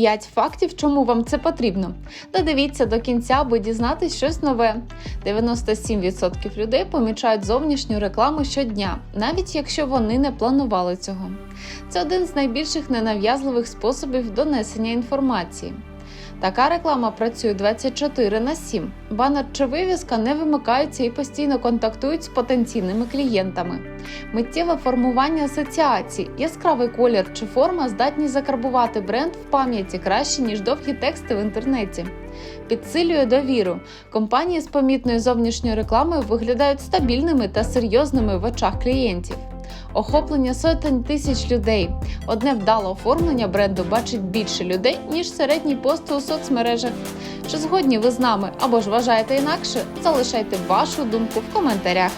5 фактів, чому вам це потрібно. Додивіться до кінця, аби дізнатись щось нове. 97% людей помічають зовнішню рекламу щодня, навіть якщо вони не планували цього. Це один з найбільших ненав'язливих способів донесення інформації. Така реклама працює 24 на 7. Банер чи вивіска не вимикаються і постійно контактують з потенційними клієнтами. Миттєве формування асоціацій, яскравий колір чи форма здатні закарбувати бренд в пам'яті краще, ніж довгі тексти в інтернеті. Підсилює довіру. Компанії з помітною зовнішньою рекламою виглядають стабільними та серйозними в очах клієнтів. Охоплення сотень тисяч людей. Одне вдале оформлення бренду бачить більше людей, ніж середній пост у соцмережах. Чи згодні ви з нами або ж вважаєте інакше? Залишайте вашу думку в коментарях.